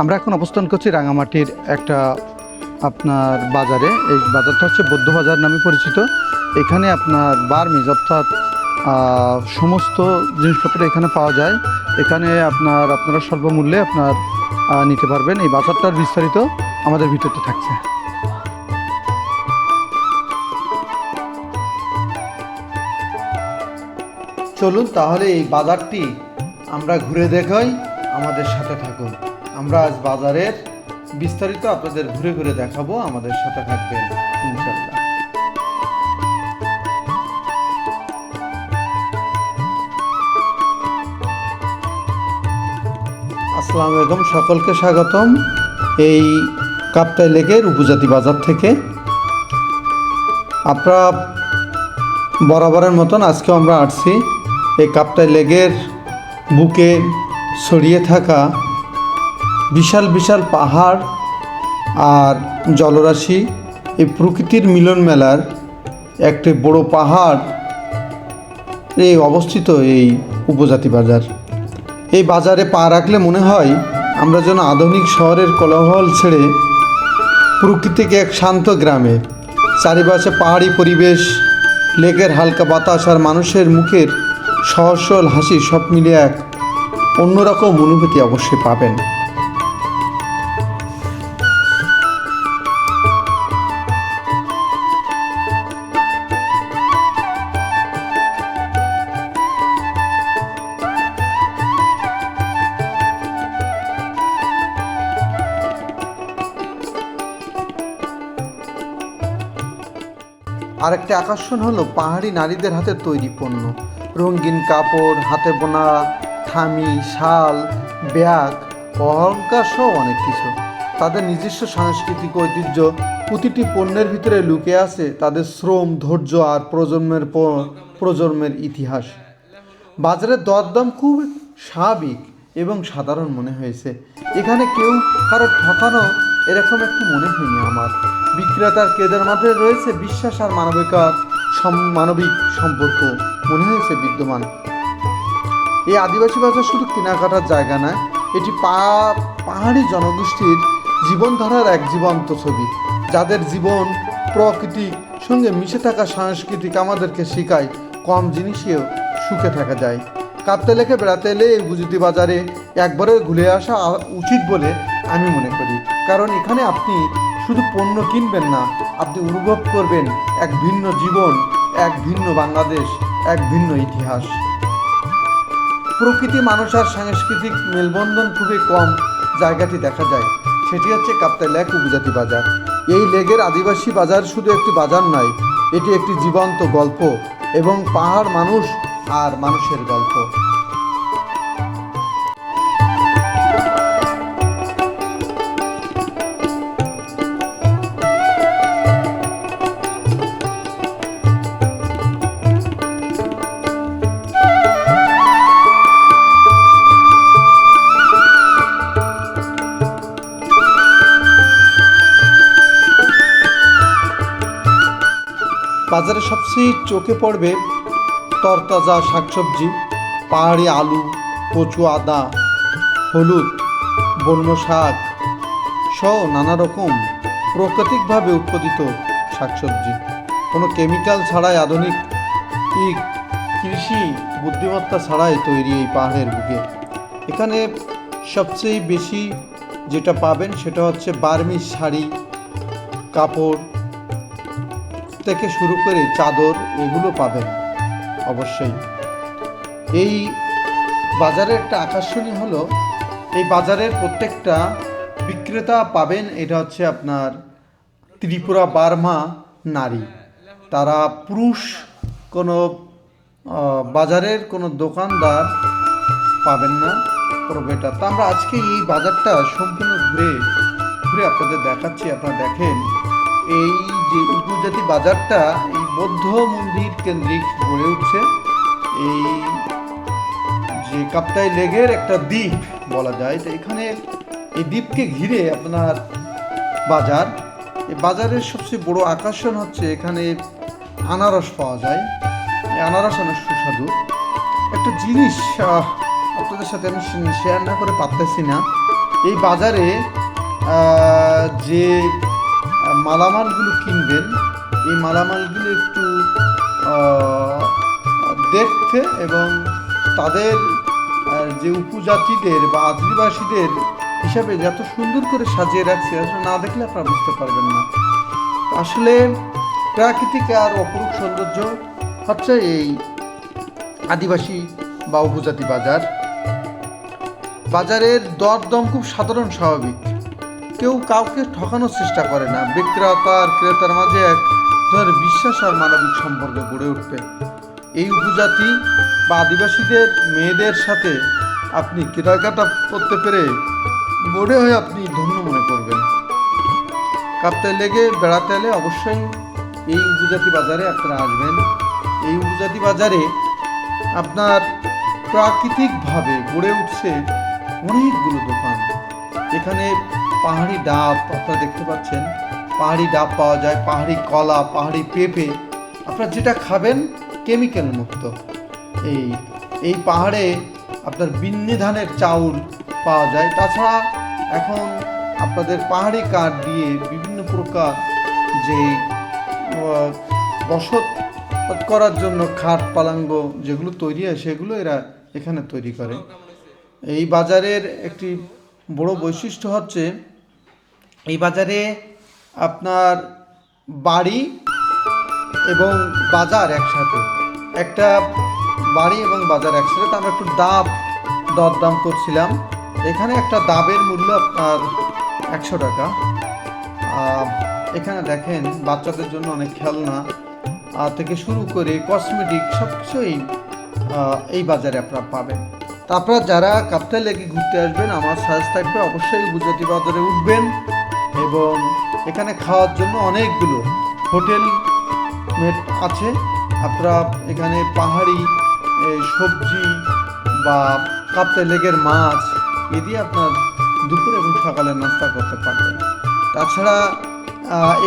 আমরা এখন অবস্থান করছি রাঙামাটির একটা আপনার বাজারে। এই বাজারটা হচ্ছে বৌদ্ধ বাজার নামে পরিচিত। এখানে আপনার বার্মিজ অর্থাৎ সমস্ত জিনিসপত্র এখানে পাওয়া যায়। এখানে আপনার, আপনারা স্বল্পমূল্যে আপনার নিতে পারবেন। এই বাজারটার বিস্তারিত আমাদের ভিতরতে থাকছে। চলুন তাহলে এই বাজারটি আমরা ঘুরে দেখাই। আমাদের সাথে থাকুন। আমরা আজ বাজারের বিস্তারিত আপনাদের ঘুরে ঘুরে দেখাবো আমাদের সাথে থাকবেন ইনশাল্লাহ আসসালামু আলাইকুম, সকলকে স্বাগতম এই কাপ্তাই লেকের উপজাতি বাজার থেকে। আপনারা বরাবরের মতন আজকে আমরা আসছি এই কাপ্তাই লেগের বুকে ছড়িয়ে থাকা বিশাল বিশাল পাহাড় আর জলরাশি এই প্রকৃতির মিলন মেলার একটি বড় পাহাড় এই অবস্থিত এই উপজাতি বাজার। এই বাজারে পা রাখলে মনে হয় আমরা যেন আধুনিক শহরের কোলাহল ছেড়ে প্রকৃতিকে এক শান্ত গ্রামে, চারিপাশে পাহাড়ি পরিবেশ, লেকের হালকা বাতাস আর মানুষের মুখের সহজ সরল হাসি সব মিলিয়ে এক অন্যরকম অনুভূতি অবশ্যই পাবেন। আরেকটি আকর্ষণ হলো পাহাড়ি নারীদের হাতে তৈরি পণ্য। রঙিন কাপড়, হাতে বোনা থামি শাল, ব্যাগ, অহংকার সহ অনেক কিছু। তাদের নিজস্ব সাংস্কৃতিক ঐতিহ্য প্রতিটি পণ্যের ভিতরে লুকিয়ে আছে তাদের শ্রম, ধৈর্য আর প্রজন্মের পর প্রজন্মের ইতিহাস। বাজারের দরদাম খুব স্বাভাবিক এবং সাধারণ মনে হয়েছে। এখানে কেউ কারও ঠকানো এরকম একটু মনে হয়নি আমার। বিক্রেতার কেদের মাঝে রয়েছে বিশ্বাস আর মানবিকার সম- মানবিক সম্পর্ক, মনে হয়েছে বিদ্যমান। এই আদিবাসী বাজার শুধু কেনাকাটার জায়গা নয়, এটি পা, পাহাড়ি জনগোষ্ঠীর জীবনধারার এক জীবন্ত ছবি, যাদের জীবন প্রকৃতির সঙ্গে মিশে থাকা সাংস্কৃতিক আমাদেরকে শেখায়, কম জিনিসেও সুখে থাকা যায়। কাঁদতে লেখে বেড়াতে এলে এই বুজুতি বাজারে একবারে ঘুরে আসা উচিত বলে আমি মনে করি। কারণ এখানে আপনি শুধু পণ্য কিনবেন না, আপনি অনুভব করবেন এক ভিন্ন জীবন, এক ভিন্ন বাংলাদেশ, এক ভিন্ন ইতিহাস। প্রকৃতি, মানুষ আর সাংস্কৃতিক মেলবন্ধন খুবই কম জায়গাটি দেখা যায়। সেটি হচ্ছে কাপ্তাই লেক, উপজাতি বাজার। এই লেগের আদিবাসী বাজার শুধু একটি বাজার নয়, এটি একটি জীবন্ত গল্প এবং পাহাড় মানুষ আর মানুষের গল্প। বাজারে সবচেয়ে চোখে পড়বে তরতাজা শাকসবজি, পাহাড়ি আলু, কচু আদা, হলুদ, বন্য শাক সহ নানা রকম প্রাকৃতিকভাবে উৎপাদিত শাকসবজি। কোনো কেমিক্যাল ছাড়াই আধুনিক কৃষি বুদ্ধিমত্তা ছাড়াই তৈরি এই পাহাড়ের বুকে। এখানে সবচেয়ে বেশি যেটা পাবেন সেটা হচ্ছে বার্মিজ শাড়ি, কাপড় থেকে শুরু করে চাদর এগুলো পাবেন অবশ্যই। এই বাজারের একটা আকর্ষণীয় হলো, এই বাজারের প্রত্যেকটা বিক্রেতা পাবেন, এটা হচ্ছে আপনার ত্রিপুরা বার্মা নারী। তারা পুরুষ কোনো বাজারের কোনো দোকানদার পাবেন না প্রবেটার তা আমরা আজকে এই বাজারটা সম্পূর্ণ ঘুরে ঘুরে আপনাদের দেখাচ্ছি, আপনারা দেখেন, এই যে উপজাতি বাজারটা এই বৌদ্ধ মন্দির কেন্দ্রিক গড়ে উঠছে। এই যে কাপ্তাই লেগের একটা দ্বীপ বলা যায়, তো এখানে এই দ্বীপকে ঘিরে আপনার বাজার। এই বাজারের সবচেয়ে বড় আকর্ষণ হচ্ছে এখানে আনারস পাওয়া যায়। এই আনারস অনেক সুস্বাদু। একটা জিনিস আপনাদের সাথে আমি শেয়ার না করে পারতেছি না। এই বাজারে যে মালামালগুলো কিনবেন। এই মালামালগুলো একটু দেখতে এবং তাদের যে উপজাতিদের বা আদিবাসীদের হিসাবে যত সুন্দর করে সাজিয়ে রাখছে আসলে না দেখলে আপনারা বুঝতে পারবেন না। আসলে প্রাকৃতিক আর অপরূপ সৌন্দর্য হচ্ছে এই আদিবাসী বা উপজাতি বাজার। বাজারের দরদম খুব সাধারণ স্বাভাবিক। কেউ কাউকে ঠকানোর চেষ্টা করে না। বিক্রেতা আর ক্রেতার মাঝে এক ধরনের বিশ্বাস আর মানবিক সম্পর্ক গড়ে উঠবে। এই উপজাতি বা আদিবাসীদের মেয়েদের সাথে আপনি কেনাকাটা করতে পেরে মনে হয় আপনি ধন্য মনে করবেন। কাপ্তায় লেগে বেড়াতে এলে অবশ্যই এই উপজাতি বাজারে আপনারা আসবেন। এই উপজাতি বাজারে আপনার প্রাকৃতিকভাবে গড়ে উঠছে অনেকগুলো দোকান। এখানে পাহাড়ি ডাব আপনারা দেখতে পাচ্ছেন। পাহাড়ি ডাব পাওয়া যায়, পাহাড়ি কলা, পাহাড়ি পেঁপে। আপনারা যেটা খাবেন কেমিক্যাল মুক্ত। এই এই পাহাড়ে আপনার বিন্নি ধানের চাউল পাওয়া যায়। তাছাড়া এখন আপনাদের পাহাড়ি কাঠ দিয়ে বিভিন্ন প্রকার যে বসত করার জন্য খাট, পালাঙ্গ যেগুলো তৈরি হয়, সেগুলো এরা এখানে তৈরি করে। এই বাজারের একটি বড় বৈশিষ্ট্য হচ্ছে এই বাজারে আপনার বাড়ি এবং বাজার একসাথে। একটা বাড়ি এবং বাজার একসাথে। তো আমরা একটু ডাব দরদাম করছিলাম। এখানে একটা ডাবের মূল্য আপনার একশো টাকা। এখানে দেখেন, বাচ্চাদের জন্য অনেক খেলনা। থেকে শুরু করে কসমেটিক সব কিছুই এই বাজারে আপনারা পাবেন। তারপর যারা কাপ্তাই লেগে ঘুরতে আসবেন, আমার সাজেস্ট থাকবে অবশ্যই গুজরাটি বাজারে উঠবেন। এবং এখানে খাওয়ার জন্য অনেকগুলো হোটেল আছে। আপনারা এখানে পাহাড়ি সবজি বা কাপ্তাই লেগের মাছ এ দিয়ে আপনার দুপুর এবং সকালে নাস্তা করতে পারবেন। তাছাড়া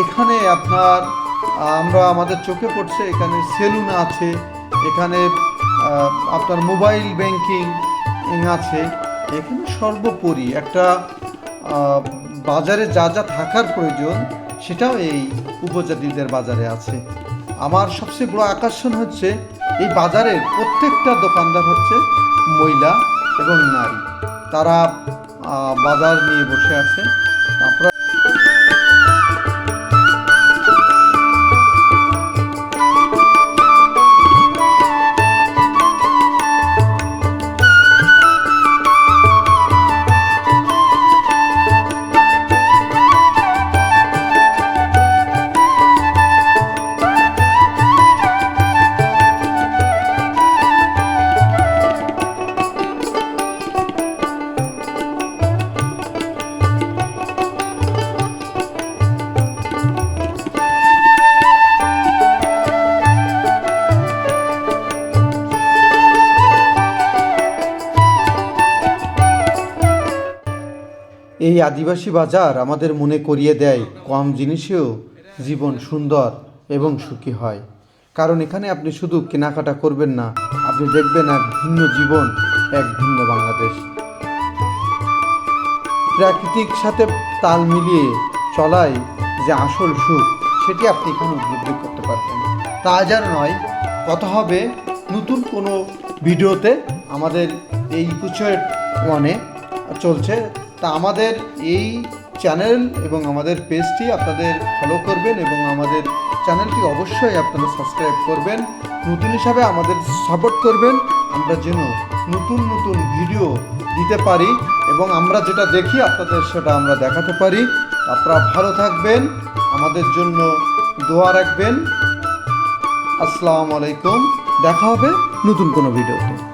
এখানে আপনার আমরা, আমাদের চোখে পড়ছে এখানে সেলুন আছে, এখানে আপনার মোবাইল ব্যাংকিং আছে। এখানে সর্বোপরি একটা বাজারে যা যা থাকার প্রয়োজন, সেটাও এই উপজাতিদের বাজারে আছে। আমার সবচেয়ে বড় আকর্ষণ হচ্ছে, এই বাজারের প্রত্যেকটা দোকানদার হচ্ছে মহিলা এবং নারী। তারা বাজার নিয়ে বসে আছে। আপনারা এই আদিবাসী বাজার আমাদের মনে করিয়ে দেয়, কম জিনিসেও জীবন সুন্দর এবং সুখী হয়। কারণ এখানে আপনি শুধু কেনাকাটা করবেন না, আপনি দেখবেন এক ভিন্ন জীবন, এক ভিন্ন বাংলাদেশ। প্রাকৃতিক সাথে তাল মিলিয়ে চলাই যে আসল সুখ, সেটি আপনি এখানে উপলব্ধি করতে পারবেন। তা আর নয়, কথা হবে নতুন কোনো ভিডিওতে আমাদের এই পুচয়ের ওয়ানে। চলছে তা আমাদের এই চ্যানেল এবং আমাদের পেজটি আপনাদের ফলো করবেন এবং আমাদের চ্যানেলটি অবশ্যই আপনারা সাবস্ক্রাইব করবেন। নতুন হিসাবে আমাদের সাপোর্ট করবেন। আমরা যেন নতুন নতুন ভিডিও দিতে পারি এবং আমরা যেটা দেখি আপনাদের সেটা আমরা দেখাতে পারি। আপনারা ভালো থাকবেন। আমাদের জন্য দোয়া রাখবেন। আসসালামু আলাইকুম। দেখা হবে নতুন কোনো ভিডিওতে